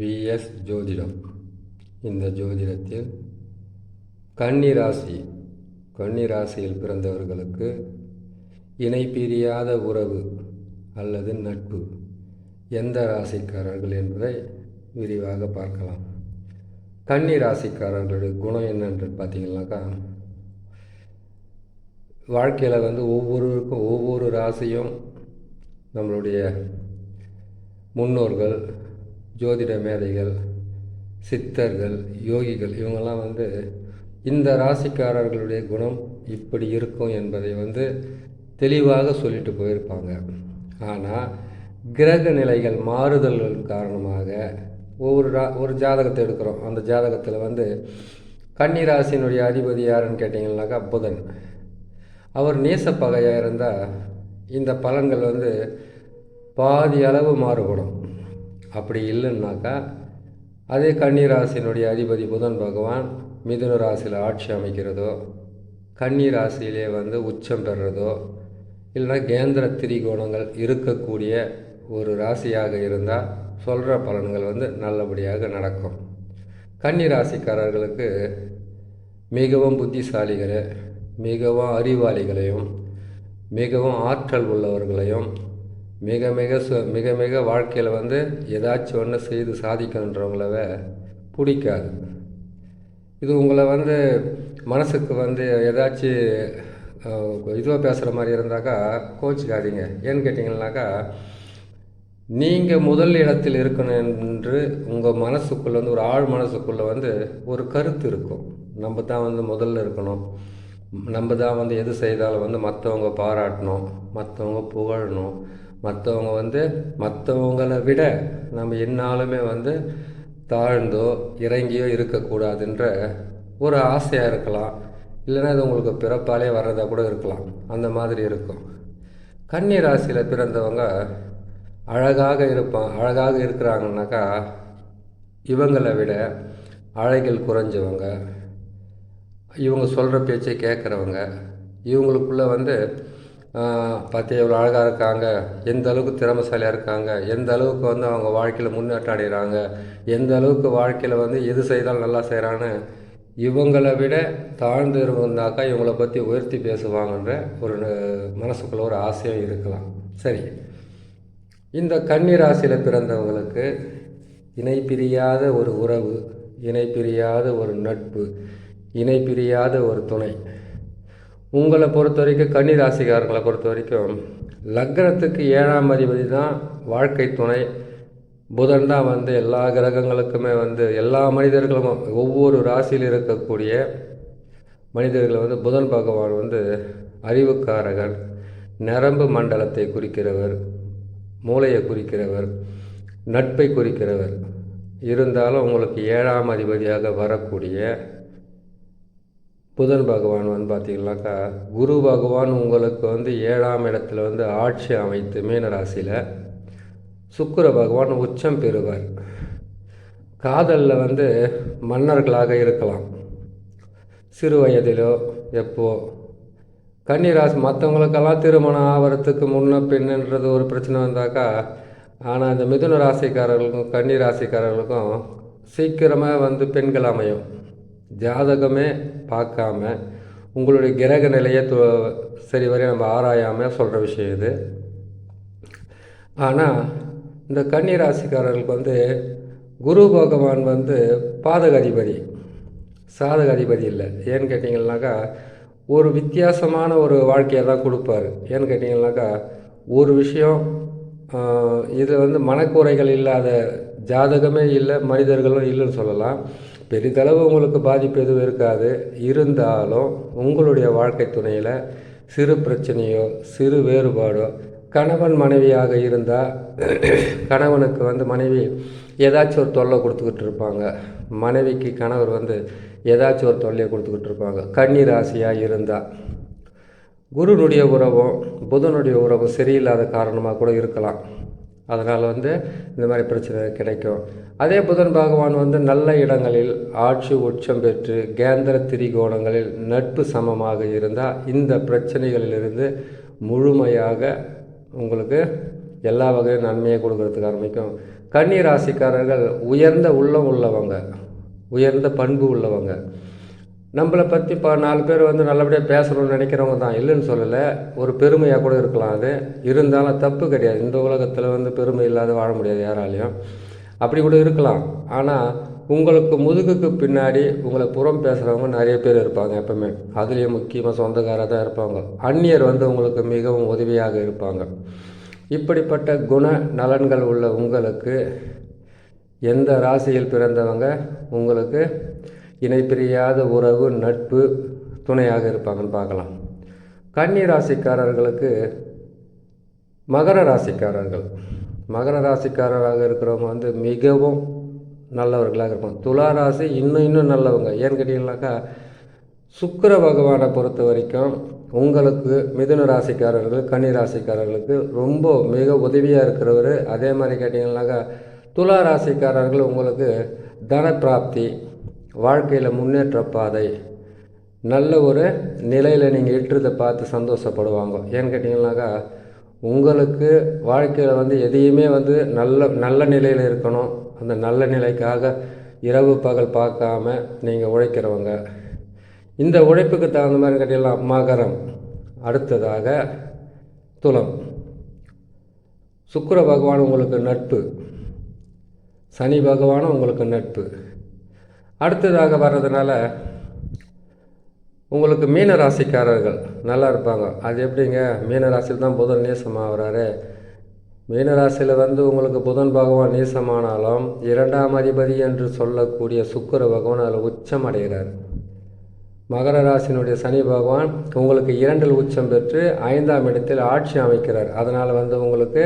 Vs ஜோதிடம். இந்த ஜோதிடத்தில் கன்னி ராசி கன்னி ராசியில் பிறந்தவர்களுக்கு இணை பிரியாத உறவு அல்லது நட்பு எந்த ராசிக்காரர்கள் என்பதை விரிவாக பார்க்கலாம். கன்னி ராசிக்காரர்களுடைய குணம் என்னென்று பார்த்தீங்கன்னாக்கா வாழ்க்கையில் வந்து ஒவ்வொருவருக்கும் ஒவ்வொரு ராசியும் நம்மளுடைய முன்னோர்கள் ஜோதிட மேதைகள் சித்தர்கள் யோகிகள் இவங்கெல்லாம் வந்து இந்த ராசிக்காரர்களுடைய குணம் இப்படி இருக்கும் என்பதை வந்து தெளிவாக சொல்லிட்டு போயிருப்பாங்க. ஆனால் கிரக நிலைகள் மாறுதல்கள் காரணமாக ஒவ்வொரு ரா ஒரு ஜாதகத்தை எடுக்கிறோம். அந்த ஜாதகத்தில் வந்து கன்னி ராசியினுடைய அதிபதி யாருன்னு கேட்டிங்கன்னாக்கா புதன். அவர் நேசப்பகையாக இருந்தால் இந்த பலன்கள் வந்து பாதி அளவு மாறுபடும். அப்படி இல்லைன்னாக்கா அதே கன்னி ராசியினுடைய அதிபதி புதன் பகவான் மிதுன ராசியில் ஆட்சி அமைக்கிறதோ கன்னி ராசியிலே வந்து உச்சம் பெறுறதோ இல்லைன்னா கேந்திர திரிகோணங்கள் இருக்கக்கூடிய ஒரு ராசியாக இருந்தால் சொல்கிற பலன்கள் வந்து நல்லபடியாக நடக்கும். கன்னி ராசிக்காரர்களுக்கு மிகவும் புத்திசாலிகள் மிகவும் அறிவாளிகளையும் மிகவும் ஆற்றல் உள்ளவர்களையும் மிக மிக சு மிக மிக வாழ்க்கையில் வந்து ஏதாச்சும் ஒன்று செய்து சாதிக்கணுன்றவங்கள பிடிக்காது. இது உங்களை வந்து மனசுக்கு வந்து ஏதாச்சும் இதுவாக பேசுகிற மாதிரி இருந்தாக்கா கோச்சிக்காதீங்க ஏன்னு கேட்டிங்கன்னாக்கா நீங்கள் முதல் இடத்தில் இருக்கணும் என்று உங்கள் மனசுக்குள்ளே வந்து ஒரு ஆழ் மனசுக்குள்ளே வந்து ஒரு கருத்து இருக்கும். நம்ம தான் வந்து முதல்ல இருக்கணும். நம்ம தான் வந்து எது செய்தாலும் வந்து மற்றவங்க பாராட்டணும் மற்றவங்க புகழணும். மற்றவங்க வந்து மற்றவங்களை விட நம்ம என்னாலுமே வந்து தாழ்ந்தோ இறங்கியோ இருக்கக்கூடாதுன்ற ஒரு ஆசையாக இருக்கலாம். இல்லைன்னா இது உங்களுக்கு பிறப்பாலே வர்றதா கூட இருக்கலாம். அந்த மாதிரி இருக்கும். கன்னி ராசியில் பிறந்தவங்க அழகாக இருப்பான் அழகாக இருக்கிறாங்கனாக்கா இவங்களை விட அழகில் குறைஞ்சவங்க இவங்க சொல்கிற பேச்சை கேட்குறவங்க இவங்களுக்குள்ளே வந்து பார்த்தியா எவ்வளோ அழகாக இருக்காங்க. எந்த அளவுக்கு திறமசாலியாக இருக்காங்க. எந்த அளவுக்கு வந்து அவங்க வாழ்க்கையில் முன்னேற்றம் அடைகிறாங்க எந்த அளவுக்கு வாழ்க்கையில் வந்து எது செய்தாலும் நல்லா செய்கிறான்னு இவங்களை விட தாழ்ந்து இருந்தாக்கா இவங்கள பற்றி உயர்த்தி பேசுவாங்கன்ற ஒரு மனசுக்குள்ள ஒரு ஆசையும் இருக்கலாம். சரி. இந்த கன்னி ராசியில் பிறந்தவங்களுக்கு இணை பிரியாத ஒரு உறவு இணை பிரியாத ஒரு நட்பு இணை பிரியாத ஒரு துணை உங்களை பொறுத்த வரைக்கும் கன்னி ராசிக்காரங்களை பொறுத்த வரைக்கும் லக்னத்துக்கு ஏழாம் அதிபதி தான் வாழ்க்கை துணை. புதன் தான் வந்து எல்லா கிரகங்களுக்குமே வந்து எல்லா மனிதர்களும் ஒவ்வொரு ராசியில் இருக்கக்கூடிய மனிதர்களை வந்து புதன் பகவான் வந்து அறிவுக்காரகன் நரம்பு மண்டலத்தை குறிக்கிறவர் மூளையை குறிக்கிறவர் நட்பை குறிக்கிறவர். இருந்தாலும் உங்களுக்கு ஏழாம் அதிபதியாக வரக்கூடிய புதன் பகவான் வந்து பார்த்திங்கனாக்கா குரு பகவான் உங்களுக்கு வந்து ஏழாம் இடத்துல வந்து ஆட்சி அமைத்து மீனராசியில் சுக்கர பகவான் உச்சம் பெறுவார். காதலில் வந்து மன்னர்களாக இருக்கலாம். சிறு வயதிலோ எப்போ கன்னிராசி மற்றவங்களுக்கெல்லாம் திருமணம் ஆகிறதுக்கு முன்ன பின்னுன்றது ஒரு பிரச்சனை வந்தாக்கா ஆனால் இந்த மிதுன ராசிக்காரர்களுக்கும் கன்னி ராசிக்காரர்களுக்கும் சீக்கிரமாக வந்து பெண்கள் அமையும். ஜாதகமே பார்க்காம உங்களுடைய கிரக நிலையை சரி வரை நம்ம ஆராயாமல் சொல்கிற விஷயம் இது. ஆனால் இந்த கன்னி ராசிக்காரர்களுக்கு வந்து குரு பகவான் வந்து பாதக அதிபதி. சாதக அதிபதி இல்லை. ஏன்னு கேட்டிங்கன்னாக்கா ஒரு வித்தியாசமான ஒரு வாழ்க்கையை தான் கொடுப்பாரு. ஏன்னு கேட்டிங்கன்னாக்கா ஒரு விஷயம் இது வந்து மனக்குறைகள் இல்லாத ஜாதகமே இல்லை மனிதர்களும் இல்லைன்னு சொல்லலாம். பெரிதளவு உங்களுக்கு பாதிப்பு எதுவும் இருக்காது. இருந்தாலும் உங்களுடைய வாழ்க்கை துணையில் சிறு பிரச்சனையோ சிறு வேறுபாடோ கணவன் மனைவியாக இருந்தால் கணவனுக்கு வந்து மனைவி ஏதாச்சும் ஒரு தொல்லை கொடுத்துக்கிட்டு இருப்பாங்க. மனைவிக்கு கணவர் வந்து ஏதாச்சும் ஒரு தொல்லையை கொடுத்துக்கிட்டு இருப்பாங்க. கன்னி ராசியாக இருந்தால் குருனுடைய உறவும் புதனுடைய உறவும் சரியில்லாத காரணமாக கூட இருக்கலாம். அதனால் வந்து இந்த மாதிரி பிரச்சனை கிடைக்கும். அதே புதன் பகவான் வந்து நல்ல இடங்களில் ஆட்சி உச்சம் பெற்று கேந்திர திரிகோணங்களில் நட்பு சமமாக இருந்தால் இந்த பிரச்சனைகளிலிருந்து முழுமையாக உங்களுக்கு எல்லா வகையும் நன்மையை கொடுக்கறதுக்கு ஆரம்பிக்கும். கன்னி ராசிக்காரர்கள் உயர்ந்த உள்ளம் உள்ளவங்க உயர்ந்த பண்பு உள்ளவங்க. நம்மளை பற்றி இப்போ நாலு பேர் வந்து நல்லபடியாக பேசணும்னு நினைக்கிறவங்க தான். இல்லைன்னு சொல்லலை. ஒரு பெருமையாக கூட இருக்கலாம் அது. இருந்தாலும் தப்பு கிடையாது. இந்த உலகத்தில் வந்து பெருமை இல்லாத வாழ முடியாது யாராலையும். அப்படி கூட இருக்கலாம். ஆனால் உங்களுக்கு முதுகுக்கு பின்னாடி உங்களை புறம் பேசுகிறவங்க நிறைய பேர் இருப்பாங்க எப்பவுமே. அதுலேயும் முக்கியமாக சொந்தக்காராக தான் இருப்பாங்க. அந்நியர் வந்து உங்களுக்கு மிகவும் உதவியாக இருப்பாங்க. இப்படிப்பட்ட குண நலன்கள் உள்ள உங்களுக்கு எந்த ராசியில் பிறந்தவங்க உங்களுக்கு இணைப்பிரியாத உறவு நட்பு துணையாக இருப்பாங்கன்னு பார்க்கலாம். கன்னி ராசிக்காரர்களுக்கு மகர ராசிக்காரர்கள். மகர ராசிக்காரராக இருக்கிறவங்க வந்து மிகவும் நல்லவர்களாக இருப்பாங்க. துலா ராசி இன்னும் இன்னும் நல்லவங்க. ஏன்னு கேட்டிங்கனாக்கா சுக்கர பகவானை பொறுத்த வரைக்கும் உங்களுக்கு மிதுன ராசிக்காரர்கள் கன்னி ராசிக்காரர்களுக்கு ரொம்ப மிக உதவியாக இருக்கிறவர். அதே மாதிரி கேட்டிங்கனாக்கா துலா ராசிக்காரர்கள் உங்களுக்கு தன பிராப்தி வாழ்க்கையில் முன்னேற்ற பாதை. நல்ல ஒரு நிலையில் நீங்கள் எட்டுறதை பார்த்து சந்தோஷப்படுவாங்க. ஏன்னு கேட்டிங்கனாக்கா உங்களுக்கு வாழ்க்கையில் வந்து எதையுமே வந்து நல்ல நல்ல நிலையில் இருக்கணும். அந்த நல்ல நிலைக்காக இரவு பகல் பார்க்காம நீங்கள் உழைக்கிறவங்க. இந்த உழைப்புக்கு தகுந்த மாதிரி கேட்டீங்கன்னா மகரம். அடுத்ததாக துலம். சுக்கிர பகவான் உங்களுக்கு நட்பு. சனி பகவானும் உங்களுக்கு நட்பு. அடுத்ததாக வர்றதுனால உங்களுக்கு மீன ராசிக்காரர்கள் நல்லா இருப்பாங்க. அது எப்படிங்க? மீன ராசியில் தான் புதன் நேசமாகறாரு மீன ராசியில் வந்து உங்களுக்கு புதன் பகவான் நேசமானாலும் இரண்டாம் அதிபதி என்று சொல்லக்கூடிய சுக்கிர பகவான் அதில் உச்சம் அடைகிறார். மகர ராசினுடைய சனி பகவான் உங்களுக்கு இரண்டில் உச்சம் பெற்று ஐந்தாம் இடத்தில் ஆட்சி அமைக்கிறார். அதனால் வந்து உங்களுக்கு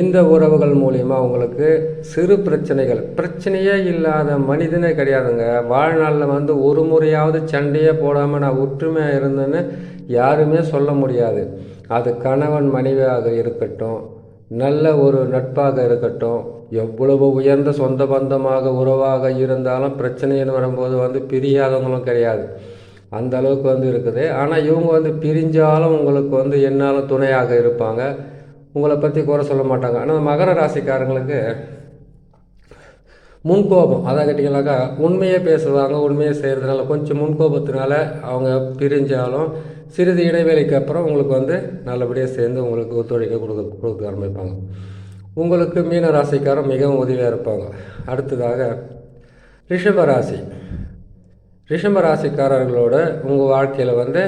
இந்த உறவுகள் மூலிமா உங்களுக்கு சிறு பிரச்சனைகள் பிரச்சனையே இல்லாத மனிதனே கிடையாதுங்க. வாழ்நாளில் வந்து ஒரு முறையாவது சண்டையே போடாமல் நான் ஒற்றுமையாக இருந்தேன்னு யாருமே சொல்ல முடியாது. அது கணவன் மனைவியாக இருக்கட்டும் நல்ல ஒரு நட்பாக இருக்கட்டும் எவ்வளவு உயர்ந்த சொந்த பந்தமாக உறவாக இருந்தாலும் பிரச்சனைன்னு வரும்போது வந்து பிரியாதவங்களும் கிடையாது. அந்த அளவுக்கு வந்து இருக்குது. ஆனால் இவங்க வந்து பிரிஞ்சாலும் உங்களுக்கு வந்து என்னாலும் துணையாக இருப்பாங்க. உங்களை பற்றி குறை சொல்ல மாட்டாங்க. ஆனால் மகர ராசிக்காரங்களுக்கு முன்கோபம். அதான் கேட்டிங்கனாக்கா உண்மையே பேசுவாங்க உண்மையை செய்கிறதுனால கொஞ்சம் முன்கோபத்தினால அவங்க பிரிஞ்சாலும் சிறிது இடைவேளைக்கு அப்புறம் உங்களுக்கு வந்து நல்லபடியாக சேர்ந்து உங்களுக்கு ஒத்துழைக்க கொடுக்க கொடுக்க ஆரம்பிப்பாங்க. உங்களுக்கு மீன ராசிக்காரன் மிகவும் உதவியாக இருப்பாங்க. அடுத்ததாக ரிஷபராசி ரிஷப ராசிக்காரர்களோட உங்கள் வாழ்க்கையில் வந்து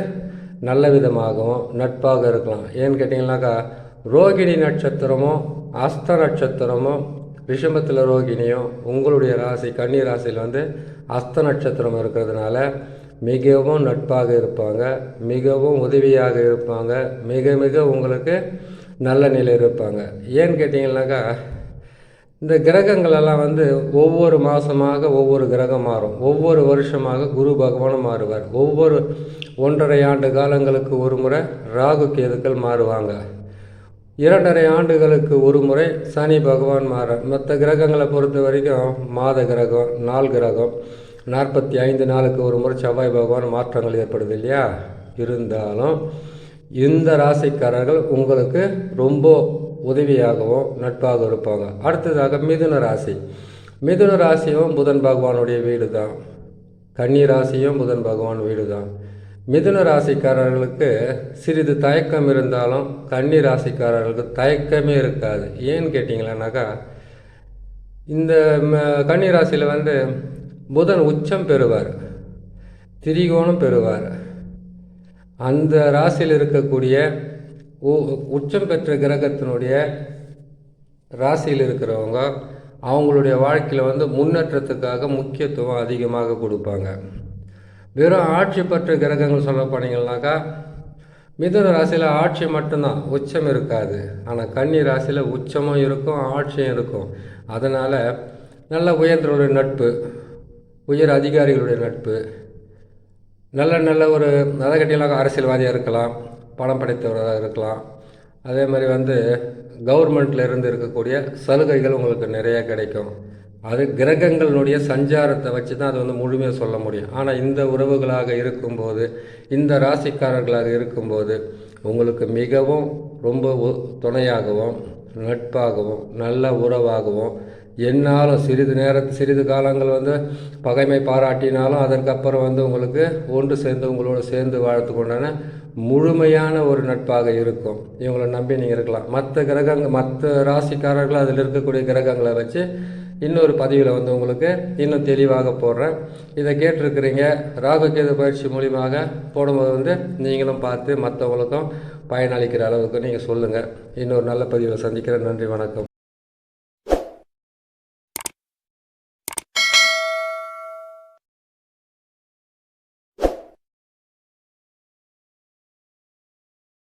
நல்ல விதமாகவும் நட்பாக இருக்கலாம். ஏன்னு கேட்டிங்கனாக்கா ரோகிணி நட்சத்திரமும் அஸ்த நட்சத்திரமும் ரிஷபத்தில் ரோகிணியும் உங்களுடைய ராசி கன்னி ராசியில் வந்து அஸ்த நட்சத்திரம் இருக்கிறதுனால மிகவும் நட்பாக இருப்பாங்க மிகவும் உதவியாக இருப்பாங்க மிக மிக உங்களுக்கு நல்ல நிலையில் இருப்பாங்க. ஏன்னு கேட்டிங்கனாக்கா இந்த கிரகங்களெல்லாம் வந்து ஒவ்வொரு மாதமாக ஒவ்வொரு கிரகம் மாறும். ஒவ்வொரு வருஷமாக குரு பகவானும் மாறுவார். ஒவ்வொரு ஒன்றரை ஆண்டு காலங்களுக்கு ஒரு முறை ராகு கேதுக்கள் மாறுவாங்க. இரண்டரை ஆண்டுகளுக்கு ஒரு முறை சனி பகவான் மாற மற்ற கிரகங்களை பொறுத்த வரைக்கும் மாத கிரகம் நாள் கிரகம் நாற்பத்தி ஐந்து நாளுக்கு ஒரு முறை செவ்வாய் பகவான் மாற்றங்கள் ஏற்படுது இல்லையா? இருந்தாலும் இந்த ராசிக்காரர்கள் உங்களுக்கு ரொம்ப உதவியாகவும் நட்பாக இருப்பாங்க. அடுத்ததாக மிதுன ராசி. மிதுன ராசியும் புதன் பகவானுடைய வீடு தான் கன்னி ராசியும் புதன் பகவான் வீடு தான் மிதுன ராசிக்காரர்களுக்கு சிறிது தயக்கம் இருந்தாலும் கன்னி ராசிக்காரர்களுக்கு தயக்கமே இருக்காது. ஏன்னு கேட்டிங்களானாக்கா இந்த கன்னி ராசியில் வந்து புதன் உச்சம் பெறுவார் திரிகோணம் பெறுவார். அந்த ராசியில் இருக்கக்கூடிய உச்சம் பெற்ற கிரகத்தினுடைய ராசியில் இருக்கிறவங்க அவங்களுடைய வாழ்க்கையில் வந்து முன்னேற்றத்துக்காக முக்கியத்துவம் அதிகமாக கொடுப்பாங்க. வெறும் ஆட்சி பற்ற கிரகங்கள் சொல்ல போனீங்கன்னாக்கா மிதன ராசியில் ஆட்சி மட்டும்தான் உச்சம் இருக்காது. ஆனால் கன்னி ராசியில் உச்சமும் இருக்கும் ஆட்சியும் இருக்கும். அதனால் நல்ல உயர்ந்தவருடைய நட்பு உயர் அதிகாரிகளுடைய நட்பு நல்ல நல்ல ஒரு நதகட்டியலாக அரசியல்வாதியாக இருக்கலாம் பணம் படைத்தவராக இருக்கலாம். அதே மாதிரி வந்து கவர்மெண்ட்டில் இருந்து இருக்கக்கூடிய சலுகைகள் உங்களுக்கு நிறையா கிடைக்கும். அது கிரகங்களுடைய சஞ்சாரத்தை வச்சு தான் அது வந்து முழுமையாக சொல்ல முடியும். ஆனால் இந்த உறவுகளாக இருக்கும்போது இந்த ராசிக்காரர்களாக இருக்கும்போது உங்களுக்கு மிகவும் ரொம்ப துணையாகவும் நட்பாகவும் நல்ல உறவாகவும் என்னாலும் சிறிது நேர சிறிது காலங்கள் வந்து பகைமை பாராட்டினாலும் அதற்கப்புறம் வந்து உங்களுக்கு ஒன்று சேர்ந்து உங்களோட சேர்ந்து வாழ்த்துக்கொண்டான முழுமையான ஒரு நட்பாக இருக்கும். இவங்களை நம்பி நீங்கள் இருக்கலாம். மற்ற கிரகங்கள் மற்ற ராசிக்காரர்கள் அதில் இருக்கக்கூடிய கிரகங்களை வச்சு இன்னொரு பதிவில் வந்து உங்களுக்கு இன்னும் தெளிவாக போடுறேன். இதை கேட்டிருக்கிறீங்க. ராகு கேது பயிற்சி மூலியமாக போடும்போது வந்து நீங்களும் பார்த்து மற்றவங்களுக்கும் பயனளிக்கிற அளவுக்கு நீங்கள் சொல்லுங்கள் இன்னொரு நல்ல பதிவில் சந்திக்கிறேன். நன்றி வணக்கம்.